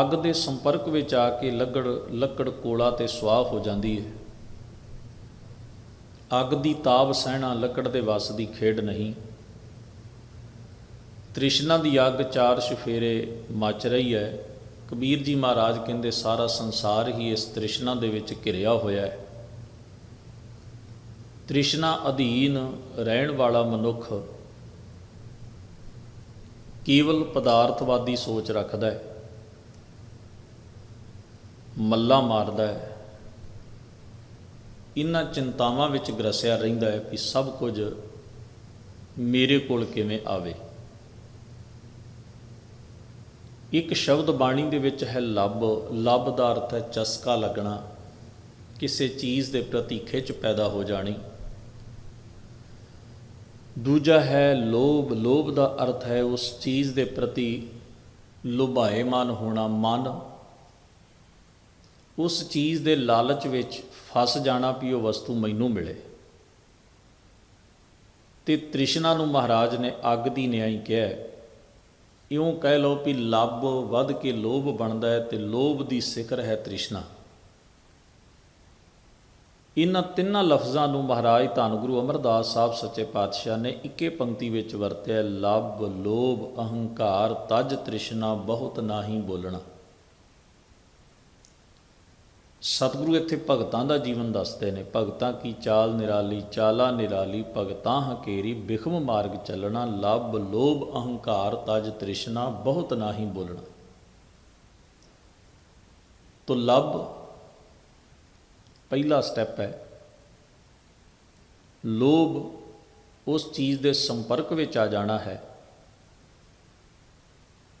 ਅੱਗ ਦੇ ਸੰਪਰਕ ਵਿੱਚ ਆ ਕੇ ਲੱਕੜ ਲੱਕੜ ਕੋਲਾ ਤੇ ਸੁਆਹ ਹੋ ਜਾਂਦੀ ਹੈ। ਅੱਗ ਦੀ ਤਾਪ ਸਹਿਣਾ ਲੱਕੜ ਦੇ ਵੱਸ ਦੀ ਖੇਡ ਨਹੀਂ। ਤ੍ਰਿਸ਼ਨਾ ਦੀ ਅੱਗ ਚਾਰ ਸ਼ਫੇਰੇ ਮਚ ਰਹੀ ਹੈ। ਕਬੀਰ ਜੀ ਮਹਾਰਾਜ ਕਹਿੰਦੇ, ਸਾਰਾ ਸੰਸਾਰ ਹੀ ਇਸ ਤ੍ਰਿਸ਼ਨਾ ਦੇ ਵਿੱਚ ਘਿਰਿਆ ਹੋਇਆ ਹੈ। ਤ੍ਰਿਸ਼ਨਾ ਅਧੀਨ ਰਹਿਣ ਵਾਲਾ ਮਨੁੱਖ ਕੇਵਲ ਪਦਾਰਥਵਾਦੀ ਸੋਚ ਰੱਖਦਾ ਹੈ। ਮੱਲਾ ਮਾਰਦਾ ਹੈ। ਇਹਨਾਂ ਚਿੰਤਾਵਾਂ ਵਿੱਚ ਗਰਸਿਆ ਰਹਿੰਦਾ ਹੈ ਕਿ ਸਭ ਕੁਝ ਮੇਰੇ ਕੋਲ ਕਿਵੇਂ ਆਵੇ। ਇੱਕ ਸ਼ਬਦ ਬਾਣੀ ਦੇ ਵਿੱਚ ਹੈ ਲੱਭ। ਲੱਭ ਦਾ ਅਰਥ ਹੈ ਚਸਕਾ ਲੱਗਣਾ। ਕਿਸੇ ਚੀਜ਼ ਦੇ ਪ੍ਰਤੀ ਖਿੱਚ ਪੈਦਾ ਹੋ ਜਾਣੀ। ਦੂਜਾ ਹੈ ਲੋਭ। ਲੋਭ ਦਾ ਅਰਥ ਹੈ ਉਸ ਚੀਜ਼ ਦੇ ਪ੍ਰਤੀ ਲੁਭਾਏ ਮਨ ਹੋਣਾ ਮਨ। ਉਸ ਚੀਜ਼ ਦੇ ਲਾਲਚ ਵਿੱਚ ਫਸ ਜਾਣਾ ਵੀ ਉਹ ਵਸਤੂ ਮੈਨੂੰ ਮਿਲੇ। ਤੇ ਤ੍ਰਿਸ਼ਨਾ ਨੂੰ ਮਹਾਰਾਜ ਨੇ ਅੱਗ ਦੀ ਨਿਆਈ ਕਿਹਾ, ਇਉਂ ਕਹਿ ਲਓ ਵੀ ਲੱਭ ਵੱਧ ਕੇ ਲੋਭ ਬਣਦਾ ਹੈ ਤੇ ਲੋਭ ਦੀ ਸਿਕਰ ਹੈ ਤ੍ਰਿਸ਼ਨਾ। ਇਹਨਾਂ ਤਿੰਨਾਂ ਲਫ਼ਜ਼ਾਂ ਨੂੰ ਮਹਾਰਾਜ ਧੰਨ ਗੁਰੂ ਅਮਰਦਾਸ ਸਾਹਿਬ ਸੱਚੇ ਪਾਤਸ਼ਾਹ ਨੇ ਇੱਕੇ ਪੰਕਤੀ ਵਿੱਚ ਵਰਤਿਆ, ਲੱਭ, ਲੋਭ, ਅਹੰਕਾਰ, ਤਜ ਤ੍ਰਿਸ਼ਨਾ, ਬਹੁਤ ਨਾਹੀ ਬੋਲਣਾ। ਸਤਿਗੁਰੂ ਇੱਥੇ ਭਗਤਾਂ ਦਾ ਜੀਵਨ ਦੱਸਦੇ ਨੇ। ਭਗਤਾਂ ਕੀ ਚਾਲ ਨਿਰਾਲੀ, ਚਾਲਾ ਨਿਰਾਲੀ, ਭਗਤਾਂ ਹਕੇਰੀ, ਬਿਖਮ ਮਾਰਗ ਚੱਲਣਾ ਲੱਭ ਲੋਭ ਅਹੰਕਾਰ ਤਜ ਤ੍ਰਿਸ਼ਨਾ, ਬਹੁਤ ਨਾਹੀ ਬੋਲਣਾ। ਤੋ ਲੱਭ ਪਹਿਲਾ ਸਟੈਪ ਹੈ। ਲੋਭ ਉਸ ਚੀਜ਼ ਦੇ ਸੰਪਰਕ ਵਿੱਚ ਆ ਜਾਣਾ ਹੈ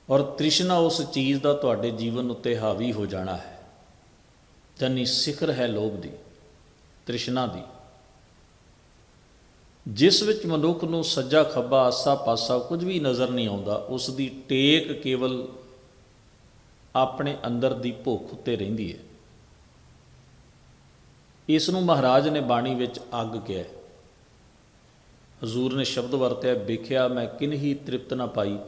ਔਰ ਤ੍ਰਿਸ਼ਨਾ ਉਸ ਚੀਜ਼ ਦਾ ਤੁਹਾਡੇ ਜੀਵਨ ਉੱਤੇ ਹਾਵੀ ਹੋ ਜਾਣਾ ਹੈ। ਜਾਨੀ ਸਿਖਰ ਹੈ ਲੋਭ ਦੀ, ਤ੍ਰਿਸ਼ਨਾ ਦੀ। ਜਿਸ ਵਿੱਚ ਮਨੁੱਖ ਨੂੰ ਸੱਜਾ ਖੱਬਾ ਆਸਾ ਪਾਸਾ ਕੁਝ ਵੀ ਨਜ਼ਰ ਨਹੀਂ ਆਉਂਦਾ ਉਸ ਦੀ ਟੇਕ ਕੇਵਲ ਆਪਣੇ ਅੰਦਰ ਦੀ ਭੁੱਖ ਉੱਤੇ ਰਹਿੰਦੀ ਹੈ। ਇਸ ਨੂੰ ਮਹਾਰਾਜ ਨੇ ਬਾਣੀ ਵਿੱਚ ਅੱਗ ਕਿਹਾ ਹਜ਼ੂਰ ਨੇ ਸ਼ਬਦ ਵਰਤਿਆ, ਵੇਖਿਆ ਮੈਂ ਕਿਨਹੀ ਤ੍ਰਿਪਤ ਨਾ ਪਾਈ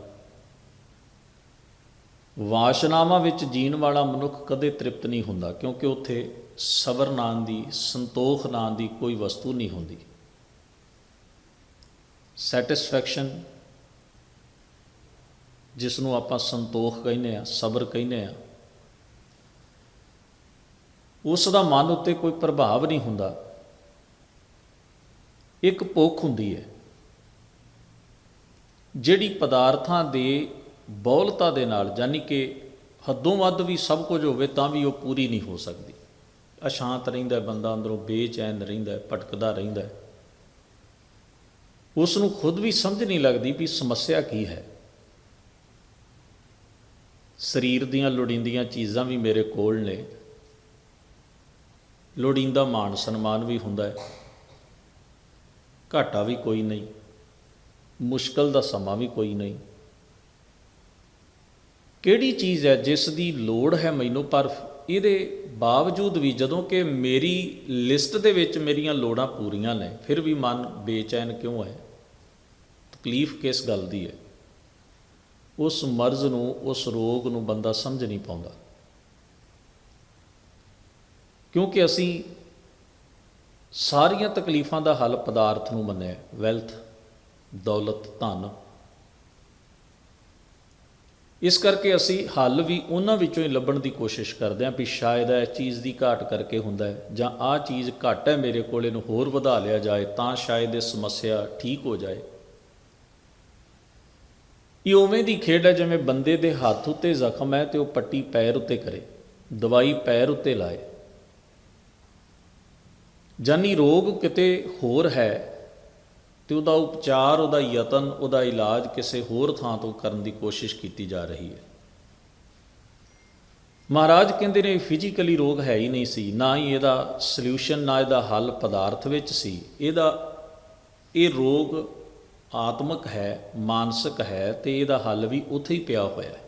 ਵਾਸ਼ਨਾਵਾਂ ਵਿੱਚ ਜੀਣ ਵਾਲਾ ਮਨੁੱਖ ਕਦੇ ਤ੍ਰਿਪਤ ਨਹੀਂ ਹੁੰਦਾ, ਕਿਉਂਕਿ ਉੱਥੇ ਸਬਰ ਨਾਂ ਦੀ, ਸੰਤੋਖ ਨਾਂ ਦੀ ਕੋਈ ਵਸਤੂ ਨਹੀਂ ਹੁੰਦੀ। ਸੈਟੀਸਫੈਕਸ਼ਨ ਜਿਸ ਨੂੰ ਆਪਾਂ ਸੰਤੋਖ ਕਹਿੰਦੇ ਆ ਸਬਰ ਕਹਿੰਦੇ ਆ ਉਸ ਦਾ ਮਨ ਉੱਤੇ ਕੋਈ ਪ੍ਰਭਾਵ ਨਹੀਂ ਹੁੰਦਾ। ਇੱਕ ਭੁੱਖ ਹੁੰਦੀ ਹੈ, ਜਿਹੜੀ ਪਦਾਰਥਾਂ ਦੇ ਬੌਲਤਾ ਦੇ ਨਾਲ ਯਾਨੀ ਕਿ ਹੱਦੋਂ ਵੱਧ ਵੀ ਸਭ ਕੁਝ ਹੋਵੇ ਤਾਂ ਵੀ ਉਹ ਪੂਰੀ ਨਹੀਂ ਹੋ ਸਕਦੀ। ਅਸ਼ਾਂਤ ਰਹਿੰਦਾ ਬੰਦਾ ਅੰਦਰੋਂ ਬੇਚੈਨ ਰਹਿੰਦਾ ਭਟਕਦਾ ਰਹਿੰਦਾ ਹੈ। ਉਸ ਨੂੰ ਖੁਦ ਵੀ ਸਮਝ ਨਹੀਂ ਲੱਗਦੀ ਵੀ ਸਮੱਸਿਆ ਕੀ ਹੈ। ਸਰੀਰ ਦੀਆਂ ਲੋੜੀਂਦੀਆਂ ਚੀਜ਼ਾਂ ਵੀ ਮੇਰੇ ਕੋਲ ਨੇ। ਲੋੜੀਂਦਾ ਮਾਣ ਸਨਮਾਨ ਵੀ ਹੁੰਦਾ ਹੈ। ਘਾਟਾ ਵੀ ਕੋਈ ਨਹੀਂ। ਮੁਸ਼ਕਲ ਦਾ ਸਮਾਂ ਵੀ ਕੋਈ ਨਹੀਂ। ਕਿਹੜੀ ਚੀਜ਼ ਹੈ ਜਿਸ ਦੀ ਲੋੜ ਹੈ ਮੈਨੂੰ? ਪਰ ਇਹਦੇ ਬਾਵਜੂਦ ਵੀ ਜਦੋਂ ਕਿ ਮੇਰੀ ਲਿਸਟ ਦੇ ਵਿੱਚ ਮੇਰੀਆਂ ਲੋੜਾਂ ਪੂਰੀਆਂ ਨੇ, ਫਿਰ ਵੀ ਮਨ ਬੇਚੈਨ ਕਿਉਂ ਹੈ? ਤਕਲੀਫ ਕਿਸ ਗੱਲ ਦੀ ਹੈ? ਉਸ ਮਰਜ਼ ਨੂੰ, ਉਸ ਰੋਗ ਨੂੰ ਬੰਦਾ ਸਮਝ ਨਹੀਂ ਪਾਉਂਦਾ। ਕਿਉਂਕਿ ਅਸੀਂ ਸਾਰੀਆਂ ਤਕਲੀਫਾਂ ਦਾ ਹੱਲ ਪਦਾਰਥ ਨੂੰ ਮੰਨਿਆ ਵੈਲਥ ਦੌਲਤ, ਧਨ। ਇਸ ਕਰਕੇ ਅਸੀਂ ਹੱਲ ਵੀ ਉਹਨਾਂ ਵਿੱਚੋਂ ਹੀ ਲੱਭਣ ਦੀ ਕੋਸ਼ਿਸ਼ ਕਰਦੇ ਹਾਂ ਵੀ ਸ਼ਾਇਦ ਇਹ ਚੀਜ਼ ਦੀ ਘਾਟ ਕਰਕੇ ਹੁੰਦਾ ਹੈ ਜਾਂ ਆਹ ਚੀਜ਼ ਘੱਟ ਹੈ ਮੇਰੇ ਕੋਲ, ਇਹਨੂੰ ਹੋਰ ਵਧਾ ਲਿਆ ਜਾਏ ਤਾਂ ਸ਼ਾਇਦ ਇਹ ਸਮੱਸਿਆ ਠੀਕ ਹੋ ਜਾਏ। ਇਹ ਉਵੇਂ ਦੀ ਖੇਡ ਹੈ ਜਿਵੇਂ ਬੰਦੇ ਦੇ ਹੱਥ ਉੱਤੇ ਜ਼ਖਮ ਹੈ ਤੇ ਉਹ ਪੱਟੀ ਪੈਰ ਉੱਤੇ ਕਰੇ, ਦਵਾਈ ਪੈਰ ਉੱਤੇ ਲਾਏ। ਜਾਨੀ ਰੋਗ ਕਿਤੇ ਹੋਰ ਹੈ ਤੇ ਉਹਦਾ ਉਪਚਾਰ, ਉਹਦਾ ਯਤਨ, ਉਹਦਾ ਇਲਾਜ ਕਿਸੇ ਹੋਰ ਥਾਂ ਤੋਂ ਕਰਨ ਦੀ ਕੋਸ਼ਿਸ਼ ਕੀਤੀ ਜਾ ਰਹੀ ਹੈ। ਮਹਾਰਾਜ ਕਹਿੰਦੇ ਨੇ ਫਿਜ਼ੀਕਲੀ ਰੋਗ ਹੈ ਹੀ ਨਹੀਂ ਸੀ। ਨਾ ਹੀ ਇਹਦਾ ਸੋਲੂਸ਼ਨ ਨਾ ਇਹਦਾ ਹੱਲ ਪਦਾਰਥ ਵਿੱਚ ਸੀ। ਇਹਦਾ, ਇਹ ਰੋਗ ਆਤਮਿਕ ਹੈ, ਮਾਨਸਿਕ ਹੈ ਤੇ ਇਹਦਾ ਹੱਲ ਵੀ ਉੱਥੇ ਹੀ ਪਿਆ ਹੋਇਆ ਹੈ।